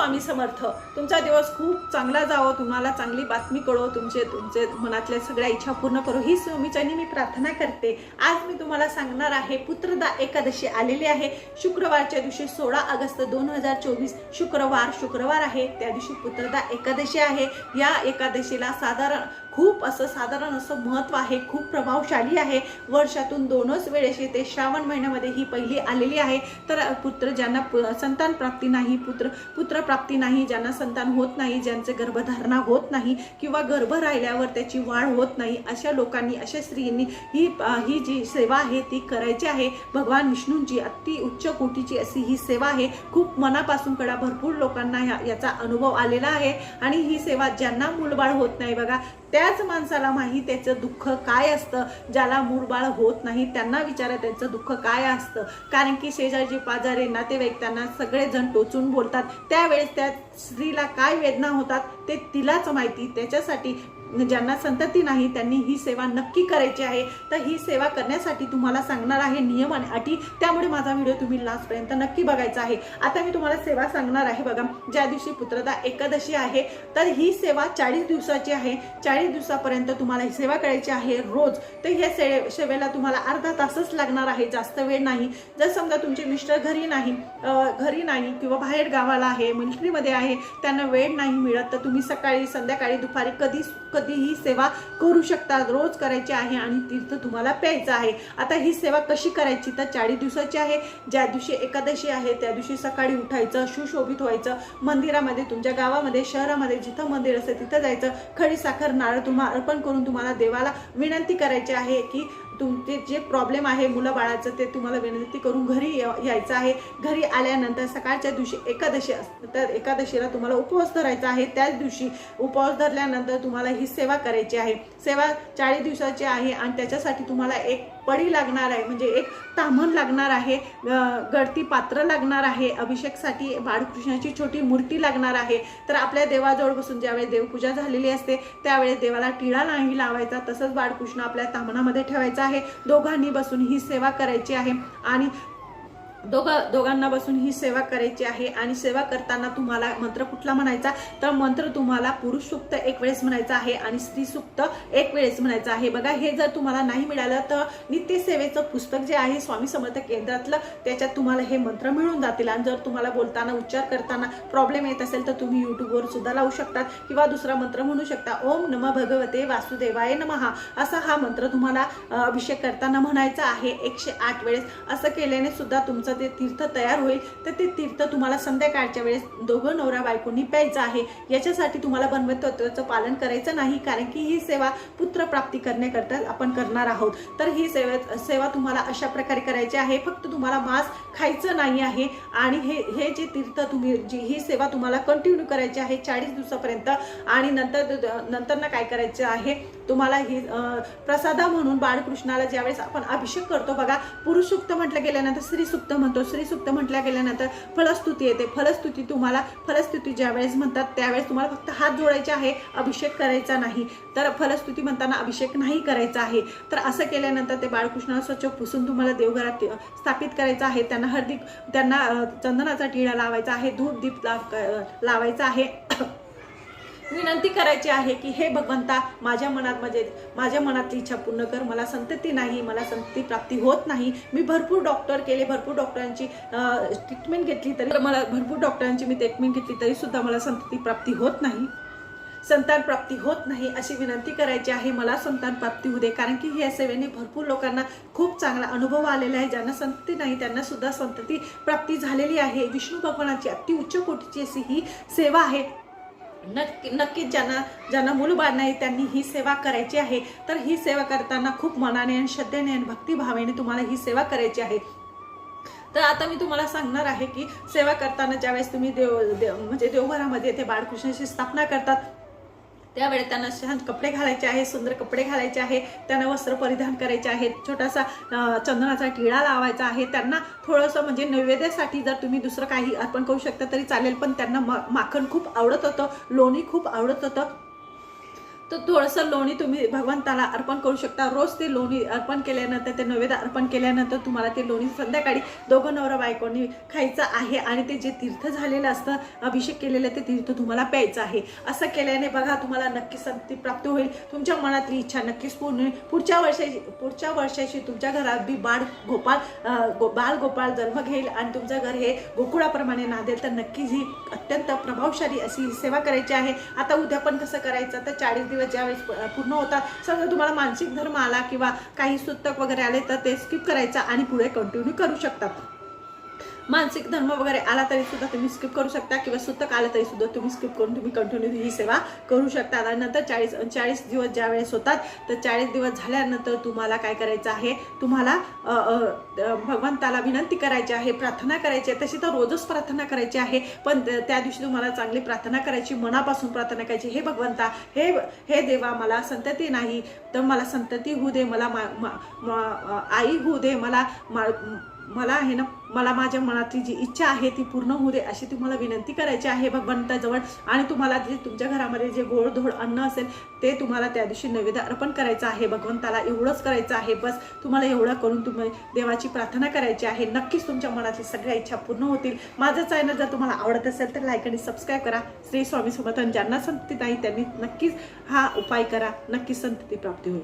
स्वामी समर्थ. तुमचा दिवस खूप चांगला जावो तुम्हाला चांगली बातमी कळो तुमचे तुमचे मनातल्या सगळ्या इच्छा पूर्ण करो. ही स्वामीच्यानी मी प्रार्थना करते. आज मी तुम्हाला सांगणार आहे पुत्रदा एकादशी आलेली आहे. शुक्रवारच्या दिवशी सोळा ऑगस्ट दोन हजार चोवीस शुक्रवार शुक्रवार आहे. त्या दिवशी पुत्रदा एकादशी आहे. या एकादशीला साधारण खूप असं साधारण असं महत्त्व आहे खूप प्रभावशाली आहे. वर्षातून दोनच वेळेस येते. श्रावण महिन्यामध्ये ही पहिली आलेली आहे. तर पुत्र ज्यांना संतान प्राप्ती नाही पुत्र पुत्रप्राप्ती नाही ज्यांना संतान होत नाही ज्यांचे गर्भधारणा होत नाही किंवा गर्भ राहिल्यावर त्याची वाढ होत नाही अशा लोकांनी अशा स्त्रियांनी ही ही जी सेवा आहे ती करायची आहे. भगवान विष्णूंची अति उच्च कोटीची अशी ही सेवा आहे. खूप मनापासून कडा भरपूर लोकांना ह्या- याचा अनुभव आलेला आहे. आणि ही सेवा ज्यांना मूलबाळ होत नाही बघा त्याच माणसाला माहीत त्याचं दुःख काय असतं ज्याला मूळबाळ होत नाही त्यांना विचारा त्यांचं दुःख काय असतं. कारण की शेजारजी पाजारे नातेवाईक त्यांना सगळेजण टोचून बोलतात. त्यावेळेस त्या स्त्रीला काय वेदना होतात ते तिलाच माहिती. त्याच्यासाठी ज्यांना संतती नाही त्यांनी ही सेवा नक्की करायची आहे. तर ही सेवा करण्यासाठी तुम्हाला सांगणार आहे नियम आणि अटी. त्यामुळे माझा व्हिडिओ तुम्ही लास्टपर्यंत नक्की बघायचा आहे. आता मी तुम्हाला सेवा सांगणार आहे बघा. ज्या दिवशी पुत्रदा एकादशी आहे तर ही सेवा चाळीस दिवसाची आहे. चाळीस दिवसापर्यंत तुम्हाला ही सेवा करायची आहे रोज. तर ह्या से सेवेला तुम्हाला अर्धा तासच लागणार आहे जास्त वेळ नाही. जर समजा तुमचे मिस्टर घरी नाही घरी नाही किंवा बाहेर गावाला आहे मिलिटरीमध्ये आहे त्यांना वेळ नाही मिळत तर तुम्ही सकाळी संध्याकाळी दुपारी कधी कधीही सेवा करू शकता रोज करायची आहे आणि तीर्थ तुम्हाला प्यायचं आहे. आता ही सेवा कशी करायची? तर चाळीस दिवसाची आहे. ज्या दिवशी एकादशी आहे त्या दिवशी सकाळी उठायचं सुशोभित व्हायचं. मंदिरामध्ये तुमच्या गावामध्ये शहरामध्ये जिथं मंदिर असेल तिथं जायचं. खडी साखर नारळ तुम्हाला अर्पण करून तुम्हाला देवाला विनंती करायची आहे की तुमचे जे प्रॉब्लेम आहे मुलं बाळाचं ते तुम्हाला विनंती करून घरी यायचं आहे. घरी आल्यानंतर सकाळच्या दिवशी एकादशी असते तर एकादशीला तुम्हाला उपवास धरायचा आहे. त्याच दिवशी उपवास धरल्यानंतर तुम्हाला ही सेवा करायची आहे. सेवा चाळीस दिवसाची आहे आणि त्याच्यासाठी तुम्हाला एक पडी लागणार आहे म्हणजे एक ताम्हण लागणार आहे गळती पात्र लागणार आहे अभिषेकसाठी बाळकृष्णाची छोटी मूर्ती लागणार आहे. तर आपल्या देवाजवळ बसून ज्यावेळी देवपूजा झालेली असते त्यावेळेस देवाला टिळा नाही लावायचा तसंच बाळकृष्ण आपल्या ताम्हणामध्ये ठेवायचा आहे. दोघांनी बसून ही सेवा करायची आहे. आणि दोघं दोघांना बसून ही सेवा करायची आहे आणि सेवा करताना तुम्हाला मंत्र कुठला म्हणायचा? तर मंत्र तुम्हाला पुरुष सुक्त एक वेळेस म्हणायचा आहे आणि स्त्री सुक्त एक वेळेस म्हणायचं आहे. बघा हे जर तुम्हाला नाही मिळालं तर नित्य सेवेचं पुस्तक जे आहे स्वामी समर्थ केंद्रातलं त्याच्यात तुम्हाला हे मंत्र मिळून जातील. आणि जर तुम्हाला बोलताना उच्चार करताना प्रॉब्लेम येत असेल तर तुम्ही यूट्यूबवर सुद्धा लावू शकतात किंवा दुसरा मंत्र म्हणू शकता. ओम नम भगवते वासुदेवाय नमहा. असा हा मंत्र तुम्हाला अभिषेक करताना म्हणायचा आहे एकशे आठ वेळेस. असं केल्याने सुद्धा तुमचं ते तीर्थ तयार होईल तर ते तीर्थ तुम्हाला संध्याकाळच्या वेळेस दोघं नवरा बायकोनी प्यायचं आहे. याच्यासाठी तुम्हाला बनवतत्वाचं पालन करायचं नाही कारण की ही सेवा पुत्र प्राप्ती करण्याकरता आपण करणार आहोत. तर ही सेवा सेवा तुम्हाला अशा प्रकारे करायची आहे. फक्त तुम्हाला मास खायचं नाही आहे. आणि हे हे जे तीर्थ तुम्ही जी ही सेवा तुम्हाला कंटिन्यू करायची आहे चाळीस दिवसापर्यंत. आणि नंतर नंतर ना काय करायचं आहे? तुम्हाला ही प्रसादा म्हणून बाळकृष्णाला ज्यावेळेस आपण अभिषेक करतो बघा पुरुषसुक्त म्हटलं गेल्यानंतर स्त्रीसुक्त म्हणतो. स्त्रीसुक्त म्हटल्या गेल्यानंतर फलस्तुती येते. फलस्तुती तुम्हाला फलस्तुती ज्यावेळेस म्हणतात त्यावेळेस तुम्हाला फक्त हात जोडायचे आहे अभिषेक करायचा नाही. तर फलस्तुती म्हणताना अभिषेक नाही करायचा आहे. तर असं केल्यानंतर ते बाळकृष्णाला स्वच्छ पुसून तुम्हाला देवघरात स्थापित करायचं आहे. त्यांना हळदी त्यांना चंदनाचा टिळा लावायचा आहे धूप दीप लाव- लावायचा आहे. विनंती करायची आहे की हे भगवंता माझ्या मनात म्हणजे माझ्या मनातली इच्छा पूर्ण कर. मला संतती नाही मला संतती प्राप्ती होत नाही. मी भरपूर डॉक्टर केले भरपूर डॉक्टरांची ट्रीटमेंट घेतली तरी मला भरपूर डॉक्टरांची मी ट्रीटमेंट घेतली तरी सुद्धा मला संतती प्राप्ती होत नाही. संतान प्राप्ती होत नाही अशी विनंती करायची आहे. मला संतान प्राप्ती होऊ दे. कारण की या सेवेने भरपूर लोकांना खूप चांगला अनुभव आलेला आहे. ज्यांना संतती नाही त्यांना सुद्धा संतती प्राप्ती झालेली आहे. विष्णू भगवानाची अति उच्च कोटीची अशी ही सेवा आहे. नक्की नक्कीच ज्यांना ज्यांना मूलबाळ नाही त्यांनी ही सेवा करायची आहे. तर ही सेवा करताना खूप मनाने आणि श्रद्धेने आणि भक्तिभावेने तुम्हाला ही सेवा करायची आहे. तर आता मी तुम्हाला सांगणार आहे की सेवा करताना ज्यावेळेस तुम्ही देव देव म्हणजे देवघरामध्ये ते बाळकृष्णाची स्थापना करतात त्यावेळेस त्यांना छान कपडे घालायचे आहे सुंदर कपडे घालायचे आहे त्यांना वस्त्र परिधान करायचे आहेत छोटासा चंदनाचा टिळा लावायचा आहे. त्यांना थोडंसं म्हणजे नैवेद्यासाठी जर तुम्ही दुसरं काही अर्पण करू शकता तरी चालेल पण त्यांना माखण खूप आवडत होतं लोणी खूप आवडत होतं. तर थोडंसं लोणी तुम्ही भगवंताला अर्पण करू शकता. रोज ते लोणी अर्पण केल्यानंतर ते नैवेद्य अर्पण केल्यानंतर तुम्हाला ते लोणी संध्याकाळी दोघं नवरा बायकोनी खायचं आहे आणि ते जे तीर्थ झालेलं असतं अभिषेक केलेलं ते तीर्थ तुम्हाला प्यायचं आहे. असं केल्याने बघा तुम्हाला नक्की संती प्राप्त होईल. तुमच्या मनातली इच्छा नक्कीच पूर्ण होईल. पुढच्या वर्षाची पुढच्या वर्षाशी तुमच्या घरात बी बाळ गोपाळ गो बाल गोपाळ जन्म घेईल आणि तुमचं घर हे गोकुळाप्रमाणे नादेल तर नक्कीच ही अत्यंत प्रभावशाली अशी सेवा करायची आहे. आता उद्या पण कसं करायचं. तर चाळीस दिवस ज्यावेळेस पूर्ण होतात समजा तुम्हाला मानसिक धर्म आला किंवा काही सुतक वगैरे आले तर ते स्किप करायचं आणि पुढे कंटिन्यू करू शकतात. मानसिक धर्म वगैरे आला तरी सुद्धा तुम्ही स्किप करू शकता किंवा सुतक आलं तरी सुद्धा तुम्ही स्किप करून तुम्ही कंटिन्यू ही सेवा करू शकता. आणि नंतर चाळीस चाळीस दिवस ज्या वेळेस होतात तर चाळीस दिवस झाल्यानंतर तुम्हाला काय करायचं आहे? तुम्हाला भगवंताला विनंती करायची आहे प्रार्थना करायची आहे. तशी तर रोजच प्रार्थना करायची आहे पण त्या त्या दिवशी तुम्हाला चांगली प्रार्थना करायची मनापासून प्रार्थना करायची हे भगवंता हे हे देवा मला संतती नाही तर मला संतती होऊ दे मला मा, मा, मा- आई होऊ दे मला मा, मला आहे ना मला माझ्या मनातली जी इच्छा आहे ती पूर्ण होऊ दे अशी तुम्हाला विनंती करायची आहे भगवंताजवळ. आणि तुम्हाला जे तुमच्या घरामध्ये जे गोडधोड अन्न असेल ते तुम्हाला त्या दिवशी नैवेद्य अर्पण करायचं आहे. भगवंताला एवढंच करायचं आहे. बस तुम्हाला एवढं करून तुम्ही देवाची प्रार्थना करायची आहे. नक्कीच तुमच्या मनातली सगळ्या इच्छा पूर्ण होतील. माझं चॅनल जर तुम्हाला आवडत असेल तर लाईक आणि सबस्क्राईब करा. श्री स्वामी समर्थन ज्यांना संतती नाही त्यांनी नक्कीच हा उपाय करा. नक्कीच संतती प्राप्ती होईल.